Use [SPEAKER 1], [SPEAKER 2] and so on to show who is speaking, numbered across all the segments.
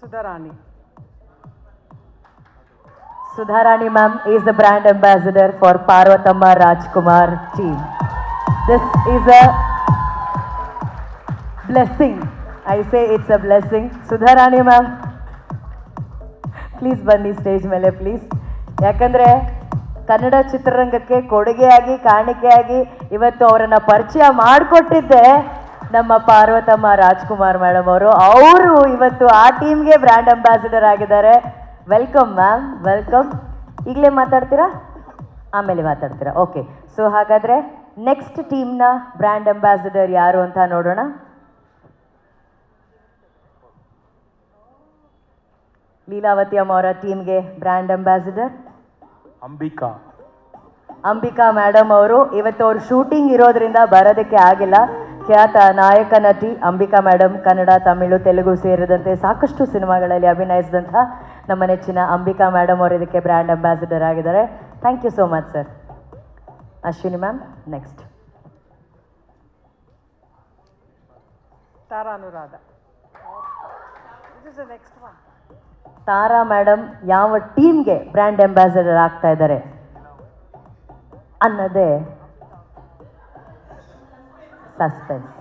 [SPEAKER 1] Sudharani
[SPEAKER 2] Sudharani ma'am is the brand ambassador for Parvatama Rajkumar team. This is a blessing. I say it's a blessing. Sudharani ma'am, please ಬನ್ನಿ stage ಮೇಲೆ please ಯಾಕಂದ್ರೆ ಕನ್ನಡ ಚಿತ್ರರಂಗಕ್ಕೆ ಕೊಡುಗೆಯಾಗಿ ಕಾಣಿಕೆಯಾಗಿ ಇವತ್ತು ಅವರನ್ನ ಪರಿಚಯ ಮಾಡಿಕೊಟ್ಟಿದ್ದೆ ನಮ್ಮ ಪಾರ್ವತಮ್ಮ ರಾಜ್ಕುಮಾರ್ ಮೇಡಮ್ ಅವರು ಅವರು ಇವತ್ತು ಆ ಟೀಮ್ಗೆ ಬ್ರ್ಯಾಂಡ್ ಅಂಬಾಸಿಡರ್ ಆಗಿದ್ದಾರೆ. ವೆಲ್ಕಮ್ ಮ್ಯಾಮ್ ವೆಲ್ಕಮ್ ಈಗಲೇ ಮಾತಾಡ್ತೀರಾ? ಆಮೇಲೆ ಮಾತಾಡ್ತೀರಾ. ಓಕೆ ಸೊ ಹಾಗಾದರೆ ನೆಕ್ಸ್ಟ್ ಟೀಮ್ನ ಬ್ರ್ಯಾಂಡ್ ಅಂಬಾಸಿಡರ್ ಯಾರು ಅಂತ ನೋಡೋಣ. ಲೀಲಾವತಿ ಅಮ್ಮ ಅವರ ಟೀಮ್ಗೆ brand ambassador.
[SPEAKER 3] Ambika.
[SPEAKER 2] Ambika madam ಅವರು ಇವತ್ತು ಅವ್ರು ಶೂಟಿಂಗ್ ಇರೋದ್ರಿಂದ ಬರೋದಕ್ಕೆ ಆಗಿಲ್ಲ. ಖ್ಯಾತ ನಾಯಕ ನಟಿ ಅಂಬಿಕಾ ಮೇಡಮ್ ಕನ್ನಡ ತಮಿಳು ತೆಲುಗು ಸೇರಿದಂತೆ ಸಾಕಷ್ಟು ಸಿನಿಮಾಗಳಲ್ಲಿ ಅಭಿನಯಿಸಿದಂಥ ನಮ್ಮ ನೆಚ್ಚಿನ ಅಂಬಿಕಾ ಮೇಡಮ್ ಅವರು ಇದಕ್ಕೆ ಬ್ರ್ಯಾಂಡ್ ಅಂಬಾಸಿಡರ್ ಆಗಿದ್ದಾರೆ. Thank you so much sir Ashwini ma'am next
[SPEAKER 1] Tara Anuradha
[SPEAKER 2] Tara madam ಯಾವ ಟೀಮ್ಗೆ ಬ್ರ್ಯಾಂಡ್ ಅಂಬಾಸಿಡರ್ ಆಗ್ತಾ ಇದ್ದಾರೆ? ಅನ್ನೋದೇ ಸಸ್ಪೆನ್ಸ್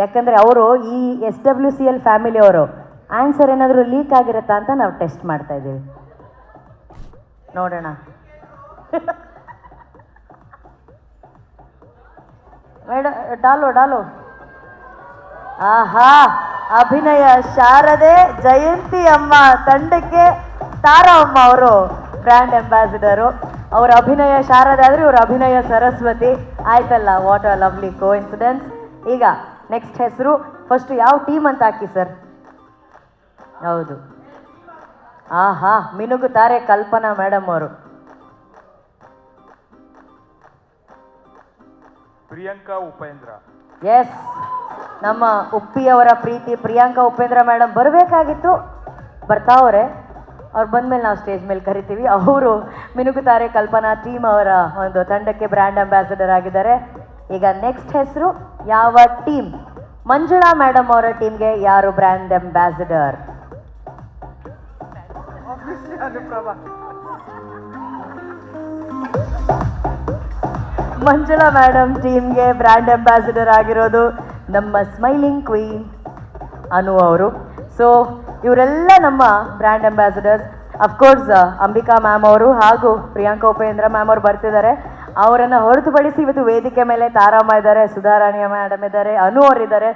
[SPEAKER 2] ಯಾಕಂದರೆ ಅವರು ಈ ಎಸ್ ಡಬ್ಲ್ಯೂ ಸಿ ಎಲ್ ಫ್ಯಾಮಿಲಿಯವರು ಆನ್ಸರ್ ಏನಾದರೂ ಲೀಕ್ ಆಗಿರುತ್ತಾ ಅಂತ ನಾವು ಟೆಸ್ಟ್ ಮಾಡ್ತಾ ಇದ್ದೀವಿ. ನೋಡೋಣ. ಮೇಡಮ್ ಡಾಲೋ ಡಾಲೋ. ಆಹಾ, ಅಭಿನಯ. ಶಾರದೆ ಜಯಂತಿ ಅಮ್ಮ ತಂಡಕ್ಕೆ ತಾರಾ ಅಮ್ಮ ಅವರು ಬ್ರ್ಯಾಂಡ್ ಅಂಬಾಸಿಡರು ಅವರ ಅಭಿನಯ ಶಾರದೆ ಆದರೆ ಇವರ ಅಭಿನಯ ಸರಸ್ವತಿ. ಆಯ್ತಲ್ಲ what a lovely coincidence ಈಗ ನೆಕ್ಸ್ಟ್ ಹೆಸರು ಫಸ್ಟ್ ಯಾವ ಟೀಮ್ ಅಂತ ಹಾಕಿ ಸರ್ ಹೌದು. ಆಹಾ ಮಿನುಗುತ್ತಾರೆ ಕಲ್ಪನಾ ಮೇಡಮ್ ಅವರು.
[SPEAKER 3] ಪ್ರಿಯಾಂಕಾ ಉಪೇಂದ್ರ.
[SPEAKER 2] ಎಸ್ ನಮ್ಮ ಉಪ್ಪಿಯವರ ಪ್ರೀತಿ ಪ್ರಿಯಾಂಕಾ ಉಪೇಂದ್ರ ಮೇಡಮ್ ಬರಬೇಕಾಗಿತ್ತು. ಬರ್ತಾವ್ರೆ. ಅವ್ರು ಬಂದ್ಮೇಲೆ ನಾವು ಸ್ಟೇಜ್ ಮೇಲೆ ಕರಿತೀವಿ. ಅವರು ಮಿನುಗುತ್ತಾರೆ ಕಲ್ಪನಾ ಟೀಮ್ ಅವರ ಒಂದು ತಂಡಕ್ಕೆ ಬ್ರ್ಯಾಂಡ್ ಅಂಬಾಸಿಡರ್ ಆಗಿದ್ದಾರೆ. ಈಗ ನೆಕ್ಸ್ಟ್ ಹೆಸರು ಯಾವ ಟೀಮ್ ಮಂಜುಳಾ ಮೇಡಮ್ ಅವರ ಟೀಮ್ಗೆ ಯಾರು ಬ್ರ್ಯಾಂಡ್ ಅಂಬಾಸಿಡರ್ ಮಂಜುಳಾ ಮೇಡಮ್ ಟೀಮ್ಗೆ ಬ್ರ್ಯಾಂಡ್ ಅಂಬಾಸಿಡರ್ ಆಗಿರೋದು ನಮ್ಮ ಸ್ಮೈಲಿಂಗ್ ಕ್ವೀನ್ ಅನು ಅವರು. ಸೊ ಇವರೆಲ್ಲ ನಮ್ಮ brand ambassadors of course Ambika ma'am ಅವರು ಹಾಗೂ ಪ್ರಿಯಾಂಕಾ ಉಪೇಂದ್ರ ಮ್ಯಾಮ್ ಅವರು ಬರ್ತಿದ್ದಾರೆ. ಅವರನ್ನು ಹೊರತುಪಡಿಸಿ ಇವತ್ತು ವೇದಿಕೆ ಮೇಲೆ ತಾರಮ್ಮ ಇದ್ದಾರೆ ಸುಧಾರಾಣಿಯ ಮ್ಯಾಡಮ್ ಇದ್ದಾರೆ, ಅನು ಅವರಿದ್ದಾರೆ.